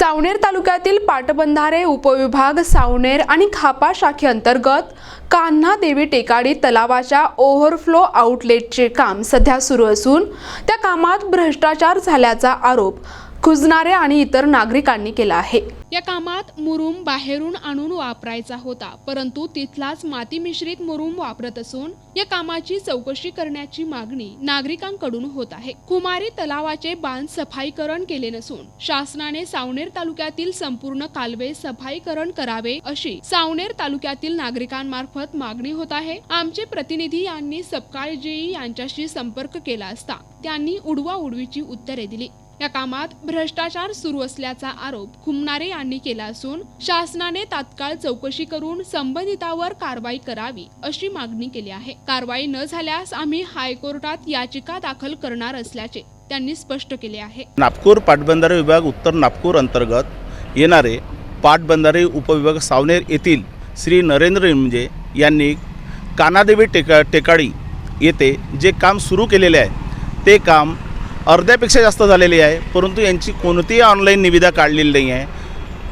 सावनेर तालुक्यातील पाटबंधारे उपविभाग सावनेर आणि खापा शाखेअंतर्गत कान्हा देवी टेकाडी तलावाच्या ओव्हरफ्लो आउटलेटचे काम सध्या सुरू असून त्या कामात भ्रष्टाचार झाल्याचा आरोप खुजणारे आणि इतर नागरिकांनी केला आहे. या कामात मुरुम बाहेरून आणून वापरायचा होता परंतु तिथलाच माती मिश्रित मुरुम वापरत असून या कामाची चौकशी करण्याची मागणी नागरिकांकडून होत आहे. कुमारी तलावाचे बांध सफाईकरण केले नसून शासनाने सावनेर तालुक्यातील संपूर्ण कालवे सफाईकरण करावे अशी सावनेर तालुक्यातील नागरिकांमार्फत मागणी होत आहे. आमचे प्रतिनिधी यांनी सपकाळजी यांच्याशी संपर्क केला असता त्यांनी उडवा उडवीची उत्तरे दिली. या कामात भ्रष्टाचार सुरू असल्याचा आरोप खुमनारे यांनी केला असून शासनाने तात्काळ चौकशी करून संबंधितावर कारवाई करावी अशी मागणी केली आहे. कारवाई न झाल्यास आम्ही हायकोर्टात याचिका दाखल करणार असल्याचे त्यांनी स्पष्ट केले आहे. नागपूर पाटबंधारे विभाग उत्तर नागपूर अंतर्गत येणारे पाटबंधारे उपविभाग सावनेर येथील श्री नरेंद्र निमजे यांनी कानादेवी टेका टेकाळी येथे जे काम सुरू केलेले आहे ते काम अर्ध्यापेक्षा जास्त झालेली आहे परंतु यांची कोणतीही ऑनलाईन निविदा काढलेली नाही आहे.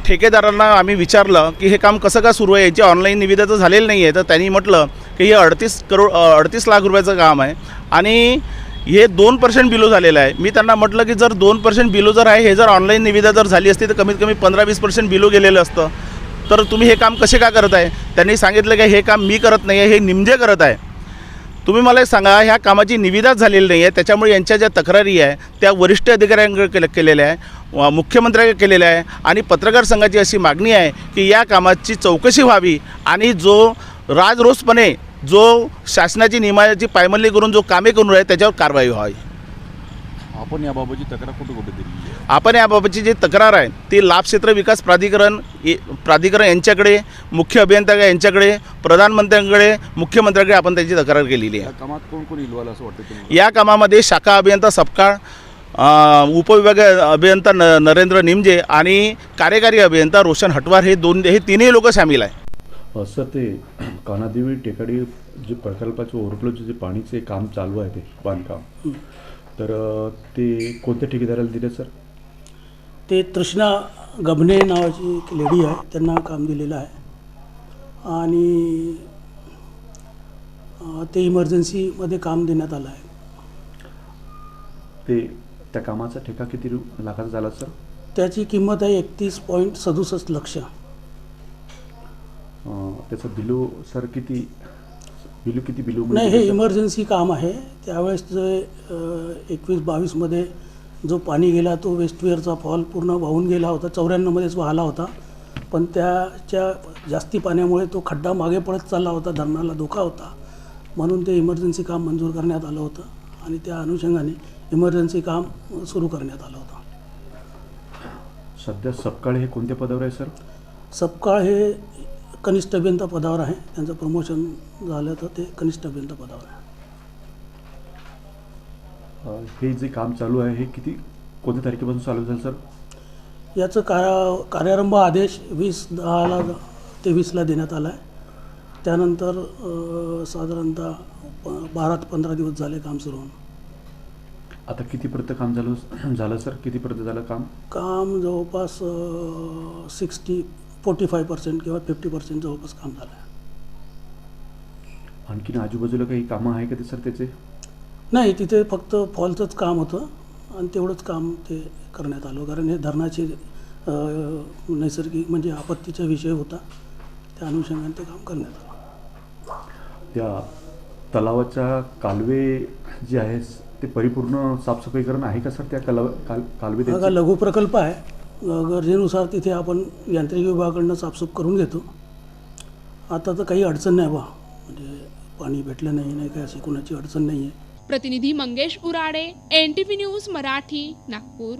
ठेकेदारांना आम्ही विचारलं की हे काम कसं का सुरू आहे याची ऑनलाईन निविदा तर झालेली नाही आहे तर त्यांनी म्हटलं की हे अडतीस करोड अडतीस लाख रुपयाचं काम आहे. आणि हे दोन पर्सेंट बिलो झालेलं आहे. मी त्यांना म्हटलं की जर दोन पर्सेंट बिलो जर आहे हे जर ऑनलाईन निविदा जर झाली असती तर कमीत कमी पंधरा वीस पर्सेंट बिलो गेलेलं असतं. तर तुम्ही हे काम कसे का करत आहे त्यांनी सांगितलं की हे काम मी करत नाही आहे हे निमजे करत आहे. तुम्ही मला सांगा ह्या कामाची निविदाच झालेली नाही आहे त्याच्यामुळे यांच्या ज्या तक्रारी आहे त्या वरिष्ठ अधिकाऱ्यांकडे केले केलेल्या आहे मुख्यमंत्र्यांकडे केलेल्या आहे आणि पत्रकार संघाची अशी मागणी आहे की या कामाची चौकशी व्हावी आणि जो राजरोसपणे जो शासनाची नियमाची पायमल्ली करून जो कामे करून आहे त्याच्यावर कारवाई व्हावी. आपण याबाबतची तक्रार कुठे कुठे दिली आहे? आपण याबाबतची जी तक्रार आहे ती लाभ क्षेत्र विकास प्राधिकरण प्राधिकरण यांच्याकडे मुख्य अभियंता यांच्याकडे प्रधानमंत्र्यांकडे मुख्यमंत्र्यांकडे आपण त्याची तक्रार केलेली आहे. या कामात कोण कोण इल्वाल असं वाटतं या कामामध्ये शाखा अभियंता सपकाळ अ, उपविभागीय अभियंता न नरेंद्र निमजे आणि कार्यकारी अभियंता रोशन हटवार हे दोन हे तिन्ही लोक सामील आहे सर ते कानादेवी टेकाडी जे प्रकल्पाचे ओव्हरफ्लोचे जे पाणीचे काम चालू आहे ते बांधकाम. तर ते कोणत्या ठेकेदाराला दिले सर? ते तृष्णा गभणे नावाची एक लेडी आहे त्यांना काम दिलेलं आहे. आणि अं, ते इमर्जन्सीमध्ये काम देण्यात आलं आहे. ते त्या कामाचा ठेका किती रु लाखाचा झाला सर? त्याची किंमत आहे एकतीस पॉईंट सदुसष्ट लक्ष. अ, त्याचं बिलू सर किती बिलू किती बिलू नाही हे इमर्जन्सी काम आहे. त्यावेळेस जे एकवीस बावीसमध्ये जो पाणी गेला तो वेस्टवेअरचा फॉल पूर्ण वाहून गेला होता चौऱ्याण्णवमध्येच वाहला होता. पण त्याच्या जास्ती पाण्यामुळे तो खड्डा मागे पडत चालला होता धरणाला धोका होता. म्हणून ते इमर्जन्सी काम मंजूर करण्यात आलं होतं आणि त्या अनुषंगाने इमर्जन्सी काम सुरू करण्यात आलं होतं. सध्या सपकाळे हे कोणत्या पदावर आहे सर? सपकाळ हे कनिष्ठ अभियंता पदावर आहे. त्यांचं प्रमोशन झालं तर ते कनिष्ठ अभियंता पदावर आहे हे जे काम चालू आहे हे किती कोणत्या तारखेपासून चालू झालं सर? याचं कार्या कार्यारंभ आदेश वीस दहाला ते वीसला देण्यात आला आहे त्यानंतर साधारणतः प- बारा ते पंधरा दिवस झाले काम सुरू होऊन. आता कितीपर्यंत काम झालं झालं सर? कितीपर्यंत झालं काम? काम जवळपास सिक्स्टी फोर्टी फाय पर्सेंट किंवा फिफ्टी पर्सेंट जवळपास काम झालं आहे. आणखीन आजूबाजूला काही कामं आहे का ते सर त्याचे? नाही तिथे फक्त फॉलचंच काम होतं आणि तेवढंच काम ते करण्यात आलं. कारण हे धरणाचे नैसर्गिक म्हणजे आपत्तीचा विषय होता. त्या अनुषंगाने ते काम करण्यात आलं. त्या तलावाच्या कालवे जे आहे ते परिपूर्ण साफसफाईकरण आहे का सर त्या कला काल कालवे हा? लघु प्रकल्प आहे? गरजेनुसार तिथे आपण यांत्रिक विभागाकडनं साफसूफ करून घेतो. आता तर काही अडचण नाही बा म्हणजे पाणी भेटलं नाही नाही काय अशी कुणाची अडचण नाही आहे प्रतिनिधी Mangesh Urade N T V news Marathi Nagpur.